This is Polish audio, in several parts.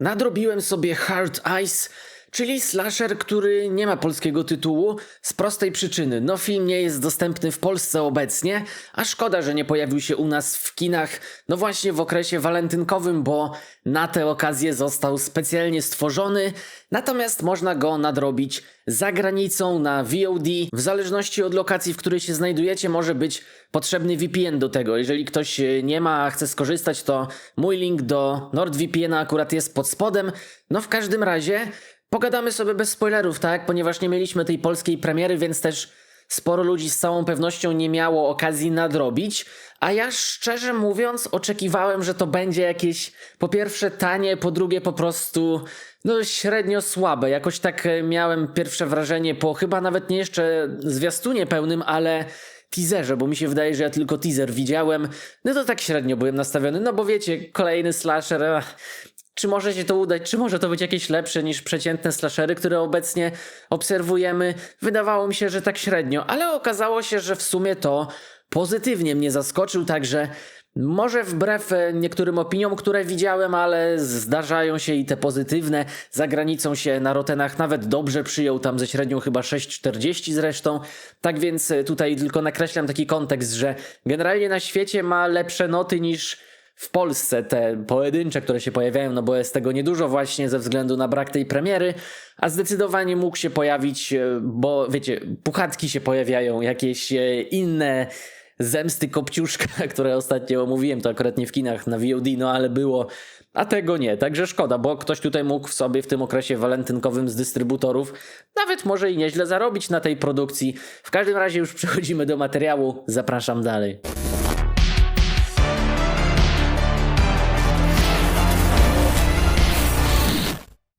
Nadrobiłem sobie Hard Ice, czyli slasher, który nie ma polskiego tytułu z prostej przyczyny. No film nie jest dostępny w Polsce obecnie, a szkoda, że nie pojawił się u nas w kinach, no właśnie w okresie walentynkowym, bo na tę okazję został specjalnie stworzony, natomiast można go nadrobić za granicą na VOD. W zależności od lokacji, w której się znajdujecie, może być potrzebny VPN do tego. Jeżeli ktoś e, nie ma, a chce skorzystać, to mój link do NordVPN akurat jest pod spodem. No w każdym razie pogadamy sobie bez spoilerów, tak? Ponieważ nie mieliśmy tej polskiej premiery, więc też sporo ludzi z całą pewnością nie miało okazji nadrobić. A ja szczerze mówiąc oczekiwałem, że to będzie jakieś po pierwsze tanie, po drugie po prostu no średnio słabe. Jakoś tak e, miałem pierwsze wrażenie po chyba nawet nie jeszcze zwiastunie pełnym, ale teaserze, bo mi się wydaje, że ja tylko teaser widziałem. No to tak średnio byłem nastawiony, no bo wiecie, kolejny slasher. Czy może się to udać, czy może to być jakieś lepsze niż przeciętne slashery, które obecnie obserwujemy? Wydawało mi się, że tak średnio, ale okazało się, że w sumie to pozytywnie mnie zaskoczył, także może wbrew e, niektórym opiniom, które widziałem, ale zdarzają się i te pozytywne. Za granicą się na Rotenach nawet dobrze przyjął, tam ze średnią chyba 6,40 zresztą. Tak więc e, tutaj tylko nakreślam taki kontekst, że generalnie na świecie ma lepsze noty niż w Polsce te pojedyncze, które się pojawiają, no bo jest tego niedużo właśnie ze względu na brak tej premiery, a zdecydowanie mógł się pojawić, e, bo wiecie, puchatki się pojawiają, jakieś e, inne zemsty Kopciuszka, które ostatnio omówiłem, to akurat nie w kinach na VOD, no ale było, a tego nie, także szkoda, bo ktoś tutaj mógł w sobie w tym okresie walentynkowym z dystrybutorów nawet może i nieźle zarobić na tej produkcji. W każdym razie już przechodzimy do materiału, zapraszam dalej.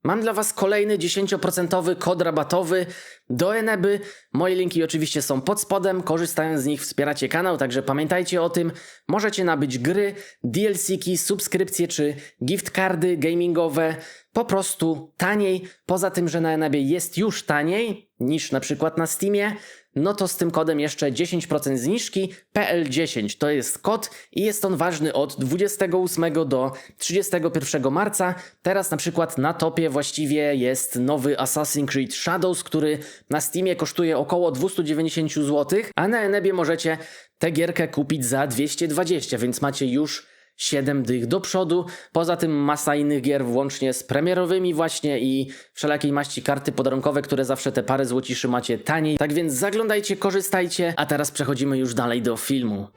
Mam dla Was kolejny 10% kod rabatowy do Eneby. Moje linki oczywiście są pod spodem. Korzystając z nich wspieracie kanał, także pamiętajcie o tym. Możecie nabyć gry, DLC-ki, subskrypcje czy gift cardy gamingowe po prostu taniej. Poza tym, że na Enebie jest już taniej niż na przykład na Steamie, no to z tym kodem jeszcze 10% zniżki. PL10 to jest kod i jest on ważny od 28 do 31 marca. Teraz na przykład na topie właściwie jest nowy Assassin's Creed Shadows, który na Steamie kosztuje około 290 zł, a na Enebie możecie tę gierkę kupić za 220, więc macie już 7 dych do przodu. Poza tym masa innych gier, włącznie z premierowymi właśnie i wszelakiej maści karty podarunkowe, które zawsze te parę złociszy macie taniej. Tak więc zaglądajcie, korzystajcie, a teraz przechodzimy już dalej do filmu.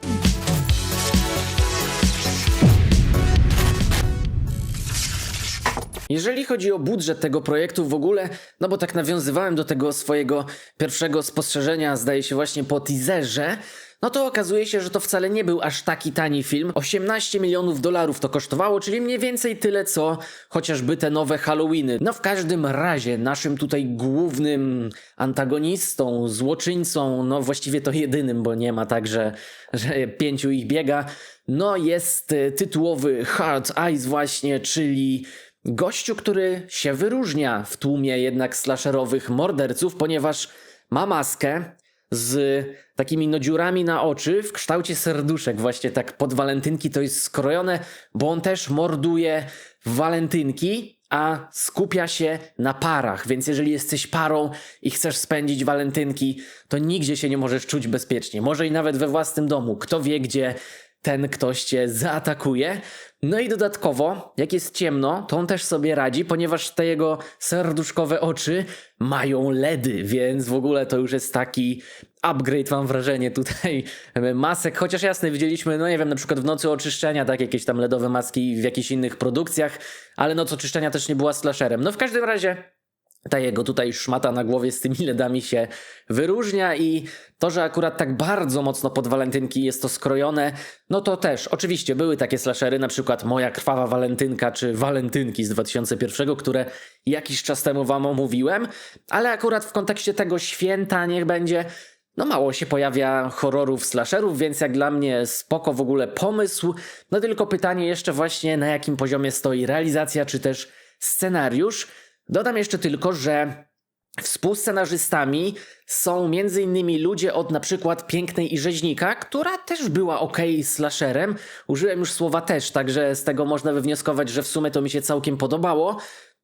Jeżeli chodzi o budżet tego projektu w ogóle, no bo tak nawiązywałem do tego swojego pierwszego spostrzeżenia, zdaje się właśnie po teaserze, no to okazuje się, że to wcale nie był aż taki tani film. 18 milionów dolarów to kosztowało, czyli mniej więcej tyle, co chociażby te nowe Halloweeny. No w każdym razie naszym tutaj głównym antagonistą, złoczyńcą, no właściwie to jedynym, bo nie ma tak, że, że pięciu ich biega, no jest y, tytułowy Hard Eyes właśnie, czyli gościu, który się wyróżnia w tłumie jednak slasherowych morderców, ponieważ ma maskę, z takimi no dziurami na oczy w kształcie serduszek, właśnie tak pod walentynki to jest skrojone, bo on też morduje walentynki, a skupia się na parach, więc jeżeli jesteś parą i chcesz spędzić walentynki, to nigdzie się nie możesz czuć bezpiecznie. Może i nawet we własnym domu. Kto wie, gdzie ten ktoś cię zaatakuje. No i dodatkowo, jak jest ciemno, to on też sobie radzi, ponieważ te jego serduszkowe oczy mają LEDy, więc w ogóle to już jest taki upgrade, mam wrażenie, tutaj masek. Chociaż jasne, widzieliśmy, no nie wiem, na przykład w Nocy Oczyszczenia, tak, jakieś tam LEDowe maski w jakichś innych produkcjach, ale Noc Oczyszczenia też nie była slasherem. No w każdym razie ta jego tutaj szmata na głowie z tymi ledami się wyróżnia i to, że akurat tak bardzo mocno pod walentynki jest to skrojone, no to też, oczywiście były takie slashery, na przykład Moja krwawa walentynka czy Walentynki z 2001, które jakiś czas temu wam omówiłem, ale akurat w kontekście tego święta niech będzie, no mało się pojawia horrorów, slasherów, więc jak dla mnie spoko w ogóle pomysł, no tylko pytanie jeszcze właśnie na jakim poziomie stoi realizacja czy też scenariusz, Dodam jeszcze tylko, że Współscenarzystami są m.in. ludzie od na przykład Pięknej i Rzeźnika, która też była ok slasherem. Użyłem już słowa też, także z tego można wywnioskować, że w sumie to mi się całkiem podobało.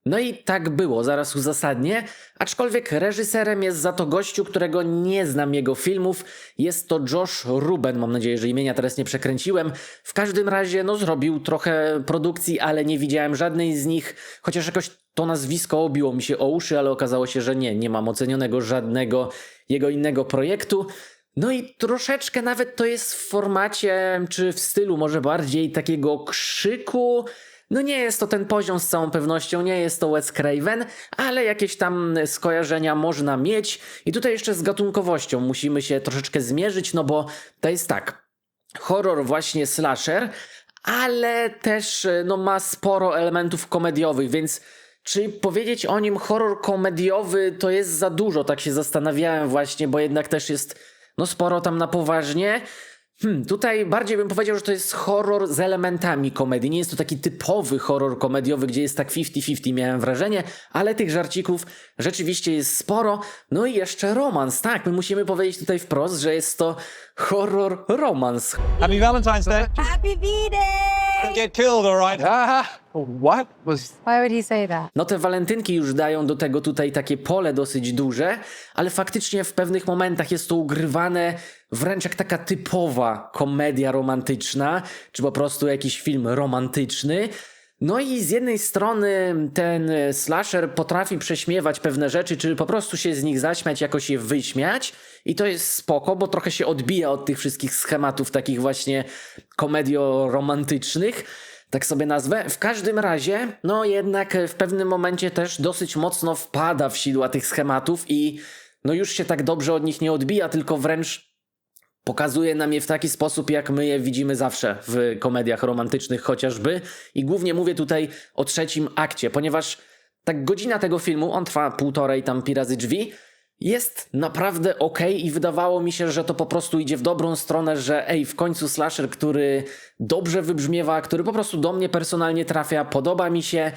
No i tak było, zaraz uzasadnię. Aczkolwiek reżyserem jest za to gościu, którego nie znam jego filmów. Jest to Josh Ruben, mam nadzieję, że imienia teraz nie przekręciłem. W każdym razie, no zrobił trochę produkcji, ale nie widziałem żadnej z nich, chociaż jakoś to nazwisko obiło mi się o uszy, ale okazało się, że nie, nie mam ocenionego żadnego jego innego projektu. No i troszeczkę nawet to jest w formacie, czy w stylu może bardziej takiego krzyku, no nie jest to ten poziom z całą pewnością, nie jest to Wes Craven, ale jakieś tam skojarzenia można mieć. I tutaj jeszcze z gatunkowością musimy się troszeczkę zmierzyć, no bo to jest tak, horror właśnie slasher, ale też no, ma sporo elementów komediowych, więc czy powiedzieć o nim horror komediowy to jest za dużo, tak się zastanawiałem właśnie, bo jednak też jest no sporo tam na poważnie. Hmm, tutaj bardziej bym powiedział, że to jest horror z elementami komedii. Nie jest to taki typowy horror komediowy, gdzie jest tak 50-50, miałem wrażenie, ale tych żarcików rzeczywiście jest sporo. No i jeszcze romans. Tak, my musimy powiedzieć tutaj wprost, że jest to horror romans. Happy Valentine's Day. Happy V-Day! Get killed, all right? Ah, what was? Why would he say that? No te walentynki już dają do tego tutaj takie pole dosyć duże, ale faktycznie w pewnych momentach jest to ugrywane wręcz jak taka typowa komedia romantyczna, czy po prostu jakiś film romantyczny. No i z jednej strony ten slasher potrafi prześmiewać pewne rzeczy, czy po prostu się z nich zaśmiać, jakoś je wyśmiać. I to jest spoko, bo trochę się odbija od tych wszystkich schematów takich właśnie komedio-romantycznych tak sobie nazwę. W każdym razie, no jednak w pewnym momencie też dosyć mocno wpada w sidła tych schematów i no już się tak dobrze od nich nie odbija, tylko wręcz pokazuje nam je w taki sposób, jak my je widzimy zawsze w komediach romantycznych chociażby. I głównie mówię tutaj o trzecim akcie, ponieważ tak godzina tego filmu, on trwa półtorej tam pi razy drzwi, jest naprawdę ok i wydawało mi się, że to po prostu idzie w dobrą stronę, że ej, w końcu slasher, który dobrze wybrzmiewa, który po prostu do mnie personalnie trafia, podoba mi się,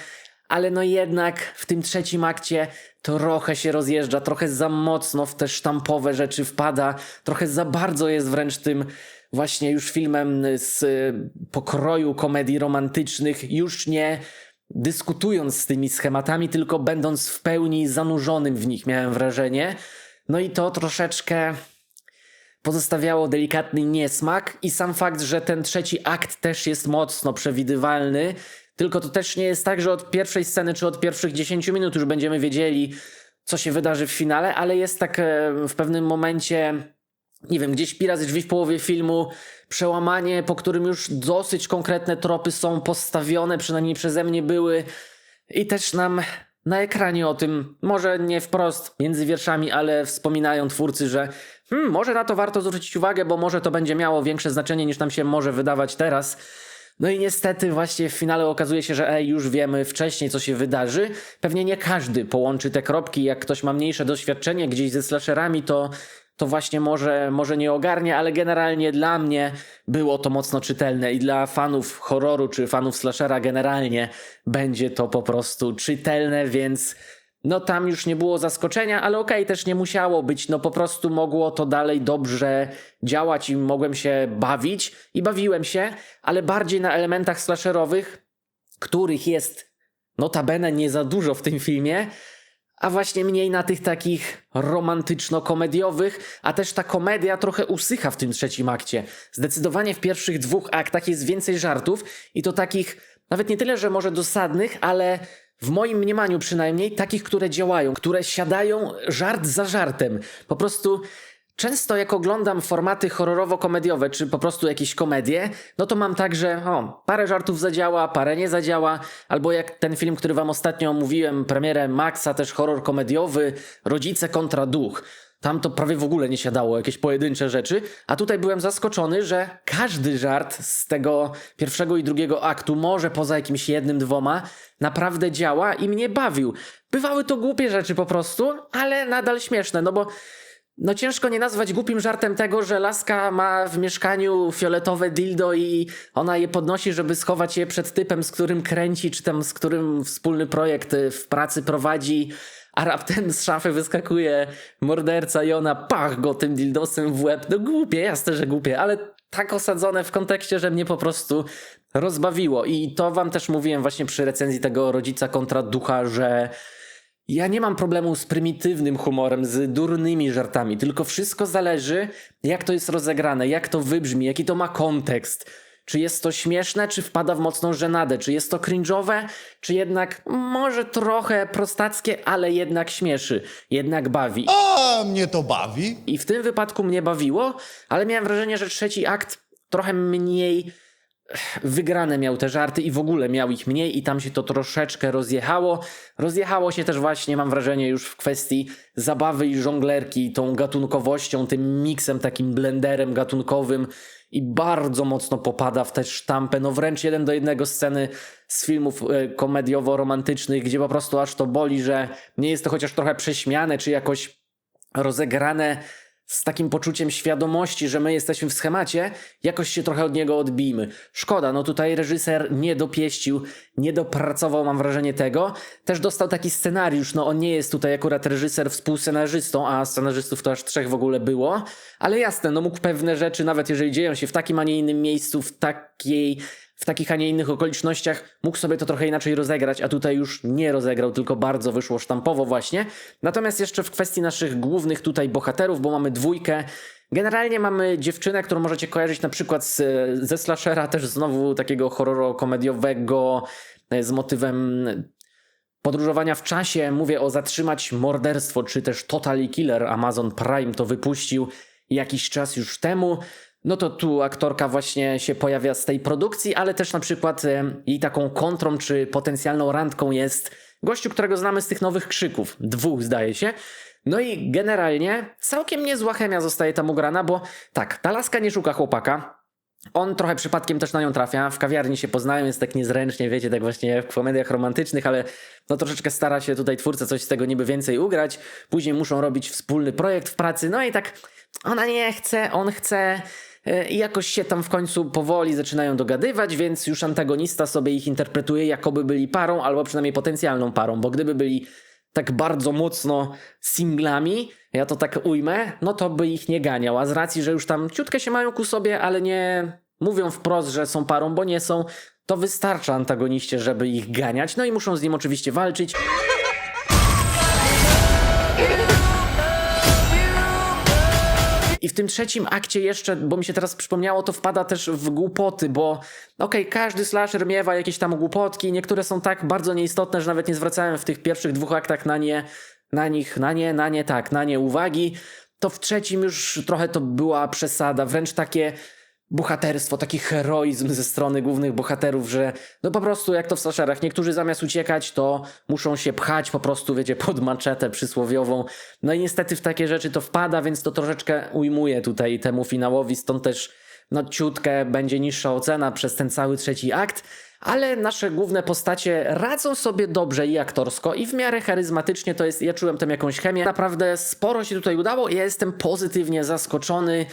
ale no jednak w tym trzecim akcie trochę się rozjeżdża, trochę za mocno w te sztampowe rzeczy wpada, trochę za bardzo jest wręcz tym właśnie już filmem z pokroju komedii romantycznych, już nie dyskutując z tymi schematami, tylko będąc w pełni zanurzonym w nich, miałem wrażenie. No i to troszeczkę pozostawiało delikatny niesmak i sam fakt, że ten trzeci akt też jest mocno przewidywalny, tylko to też nie jest tak, że od pierwszej sceny czy od pierwszych 10 minut już będziemy wiedzieli, co się wydarzy w finale, ale jest tak e, w pewnym momencie, nie wiem, gdzieś pi drzwi w połowie filmu, przełamanie, po którym już dosyć konkretne tropy są postawione, przynajmniej przeze mnie były i też nam na ekranie o tym, może nie wprost między wierszami, ale wspominają twórcy, że hmm, może na to warto zwrócić uwagę, bo może to będzie miało większe znaczenie niż nam się może wydawać teraz. No i niestety właśnie w finale okazuje się, że już wiemy wcześniej, co się wydarzy. Pewnie nie każdy połączy te kropki. Jak ktoś ma mniejsze doświadczenie gdzieś ze slasherami, to, to właśnie może, może nie ogarnie, ale generalnie dla mnie było to mocno czytelne i dla fanów horroru czy fanów slashera generalnie będzie to po prostu czytelne, więc no tam już nie było zaskoczenia, ale okej, okay, też nie musiało być, no po prostu mogło to dalej dobrze działać i mogłem się bawić i bawiłem się, ale bardziej na elementach slasherowych, których jest notabene nie za dużo w tym filmie, a właśnie mniej na tych takich romantyczno-komediowych, a też ta komedia trochę usycha w tym trzecim akcie. Zdecydowanie w pierwszych dwóch aktach jest więcej żartów i to takich nawet nie tyle, że może dosadnych, ale w moim mniemaniu przynajmniej, takich, które działają, które siadają żart za żartem. Po prostu często jak oglądam formaty horrorowo-komediowe, czy po prostu jakieś komedie, no to mam tak, że o, parę żartów zadziała, parę nie zadziała, albo jak ten film, który wam ostatnio omówiłem, premierę Maxa, też horror komediowy, Rodzice kontra Duch. Tam to prawie w ogóle nie siadało, jakieś pojedyncze rzeczy, a tutaj byłem zaskoczony, że każdy żart z tego pierwszego i drugiego aktu, może poza jakimś jednym, dwoma, naprawdę działa i mnie bawił. Bywały to głupie rzeczy po prostu, ale nadal śmieszne, no bo no ciężko nie nazwać głupim żartem tego, że laska ma w mieszkaniu fioletowe dildo i ona je podnosi, żeby schować je przed typem, z którym kręci, czy tam z którym wspólny projekt w pracy prowadzi a raptem z szafy wyskakuje morderca i ona pach go tym dildosem w łeb. No głupie, jasne, że głupie, ale tak osadzone w kontekście, że mnie po prostu rozbawiło. I to wam też mówiłem właśnie przy recenzji tego rodzica kontra ducha, że ja nie mam problemu z prymitywnym humorem, z durnymi żartami, tylko wszystko zależy, jak to jest rozegrane, jak to wybrzmi, jaki to ma kontekst. Czy jest to śmieszne, czy wpada w mocną żenadę, czy jest to cringe'owe, czy jednak może trochę prostackie, ale jednak śmieszy, jednak bawi. A mnie to bawi. I w tym wypadku mnie bawiło, ale miałem wrażenie, że trzeci akt trochę mniej wygrane miał te żarty i w ogóle miał ich mniej i tam się to troszeczkę rozjechało. Rozjechało się też właśnie, mam wrażenie, już w kwestii zabawy i żonglerki, tą gatunkowością, tym miksem, takim blenderem gatunkowym i bardzo mocno popada w tę sztampę, no wręcz jeden do jednego sceny z filmów e, komediowo-romantycznych, gdzie po prostu aż to boli, że nie jest to chociaż trochę prześmiane, czy jakoś rozegrane z takim poczuciem świadomości, że my jesteśmy w schemacie, jakoś się trochę od niego odbijmy. Szkoda, no tutaj reżyser nie dopieścił, nie dopracował, mam wrażenie tego. Też dostał taki scenariusz, no on nie jest tutaj akurat reżyser współscenarzystą, a scenarzystów to aż trzech w ogóle było, ale jasne, no mógł pewne rzeczy, nawet jeżeli dzieją się w takim, a nie innym miejscu, w takiej w takich, a nie innych okolicznościach mógł sobie to trochę inaczej rozegrać, a tutaj już nie rozegrał, tylko bardzo wyszło sztampowo właśnie. Natomiast jeszcze w kwestii naszych głównych tutaj bohaterów, bo mamy dwójkę, generalnie mamy dziewczynę, którą możecie kojarzyć na przykład z, ze slashera, też znowu takiego horroro-komediowego e, z motywem podróżowania w czasie. Mówię o Zatrzymać Morderstwo, czy też Totally Killer. Amazon Prime to wypuścił jakiś czas już temu. No to tu aktorka właśnie się pojawia z tej produkcji, ale też na przykład jej taką kontrą czy potencjalną randką jest gościu, którego znamy z tych nowych krzyków. Dwóch zdaje się. No i generalnie całkiem niezła chemia zostaje tam ugrana, bo tak, ta laska nie szuka chłopaka, on trochę przypadkiem też na nią trafia. W kawiarni się poznają, jest tak niezręcznie, wiecie, tak właśnie w komediach romantycznych, ale no troszeczkę stara się tutaj twórca coś z tego niby więcej ugrać. Później muszą robić wspólny projekt w pracy, no i tak ona nie chce, on chce. E, I jakoś się tam w końcu powoli zaczynają dogadywać, więc już antagonista sobie ich interpretuje, jakoby byli parą, albo przynajmniej potencjalną parą, bo gdyby byli tak bardzo mocno singlami, ja to tak ujmę, no to by ich nie ganiał. A z racji, że już tam ciutkę się mają ku sobie, ale nie mówią wprost, że są parą, bo nie są, to wystarcza antagoniście, żeby ich ganiać. No i muszą z nim oczywiście walczyć. I w tym trzecim akcie jeszcze, bo mi się teraz przypomniało, to wpada też w głupoty, bo okej, każdy slasher miewa jakieś tam głupotki, niektóre są tak bardzo nieistotne, że nawet nie zwracałem w tych pierwszych dwóch aktach na nie, na nich, na nie, na nie, tak, na nie uwagi. To w trzecim już trochę to była przesada, wręcz takie bohaterstwo, taki heroizm ze strony głównych bohaterów, że no po prostu jak to w slasherach, niektórzy zamiast uciekać, to muszą się pchać po prostu, wiecie, pod maczetę przysłowiową. No i niestety w takie rzeczy to wpada, więc to troszeczkę ujmuje tutaj temu finałowi, stąd też no ciutkę będzie niższa ocena przez ten cały trzeci akt. Ale nasze główne postacie radzą sobie dobrze i aktorsko, i w miarę charyzmatycznie to jest. Ja czułem tam jakąś chemię. Naprawdę sporo się tutaj udało. Ja jestem pozytywnie zaskoczony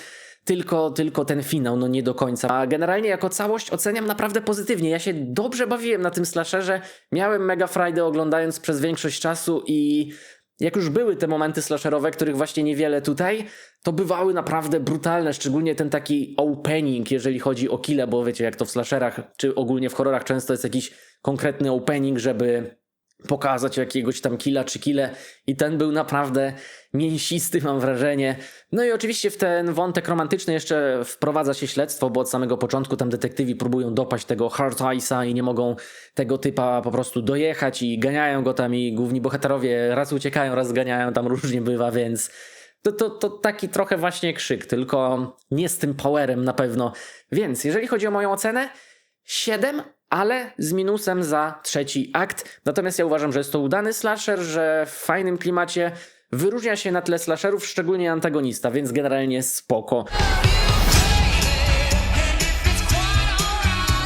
tylko, tylko ten finał, no nie do końca. A generalnie jako całość oceniam naprawdę pozytywnie. Ja się dobrze bawiłem na tym slasherze. Miałem mega frajdę oglądając przez większość czasu i jak już były te momenty slasherowe, których właśnie niewiele tutaj, to bywały naprawdę brutalne, szczególnie ten taki opening, jeżeli chodzi o kile, bo wiecie, jak to w slasherach, czy ogólnie w horrorach często jest jakiś konkretny opening, żeby pokazać jakiegoś tam killa czy kile i ten był naprawdę mięsisty mam wrażenie. No i oczywiście w ten wątek romantyczny jeszcze wprowadza się śledztwo, bo od samego początku tam detektywi próbują dopaść tego Hard Ice'a i nie mogą tego typa po prostu dojechać i ganiają go tam i główni bohaterowie raz uciekają, raz ganiają, tam różnie bywa, więc to, to, to taki trochę właśnie krzyk, tylko nie z tym powerem na pewno. Więc jeżeli chodzi o moją ocenę, 7, ale z minusem za trzeci akt. Natomiast ja uważam, że jest to udany slasher, że w fajnym klimacie wyróżnia się na tle slasherów, szczególnie antagonista, więc generalnie spoko.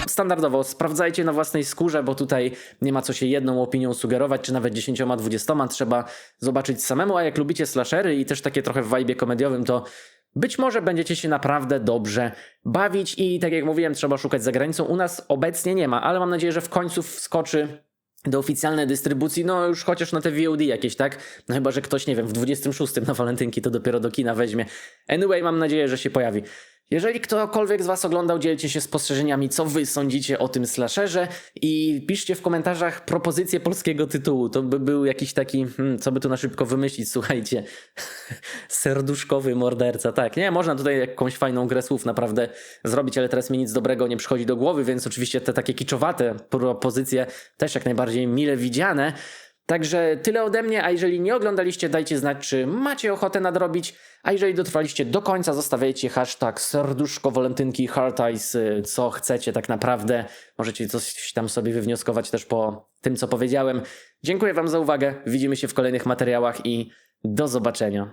Standardowo sprawdzajcie na własnej skórze, bo tutaj nie ma co się jedną opinią sugerować, czy nawet dziesięcioma, dwudziestoma. Trzeba zobaczyć samemu, a jak lubicie slashery i też takie trochę w vibe komediowym, to być może będziecie się naprawdę dobrze bawić i tak jak mówiłem, trzeba szukać za granicą. U nas obecnie nie ma, ale mam nadzieję, że w końcu wskoczy do oficjalnej dystrybucji, no już chociaż na te VOD jakieś, tak? No chyba, że ktoś, nie wiem, w 26 na walentynki to dopiero do kina weźmie. Anyway, mam nadzieję, że się pojawi. Jeżeli ktokolwiek z Was oglądał, dzielcie się spostrzeżeniami, co Wy sądzicie o tym slasherze i piszcie w komentarzach propozycję polskiego tytułu. To by był jakiś taki, hmm, co by tu na szybko wymyślić, słuchajcie. Serduszkowy morderca, tak. Nie, można tutaj jakąś fajną grę słów naprawdę zrobić, ale teraz mi nic dobrego nie przychodzi do głowy, więc oczywiście te takie kiczowate propozycje też jak najbardziej mile widziane. Także tyle ode mnie, a jeżeli nie oglądaliście, dajcie znać, czy macie ochotę nadrobić, a jeżeli dotrwaliście do końca, zostawiajcie hashtag serduszko walentynki heart eyes, y, co chcecie tak naprawdę. Możecie coś tam sobie wywnioskować też po tym, co powiedziałem. Dziękuję wam za uwagę, widzimy się w kolejnych materiałach i do zobaczenia.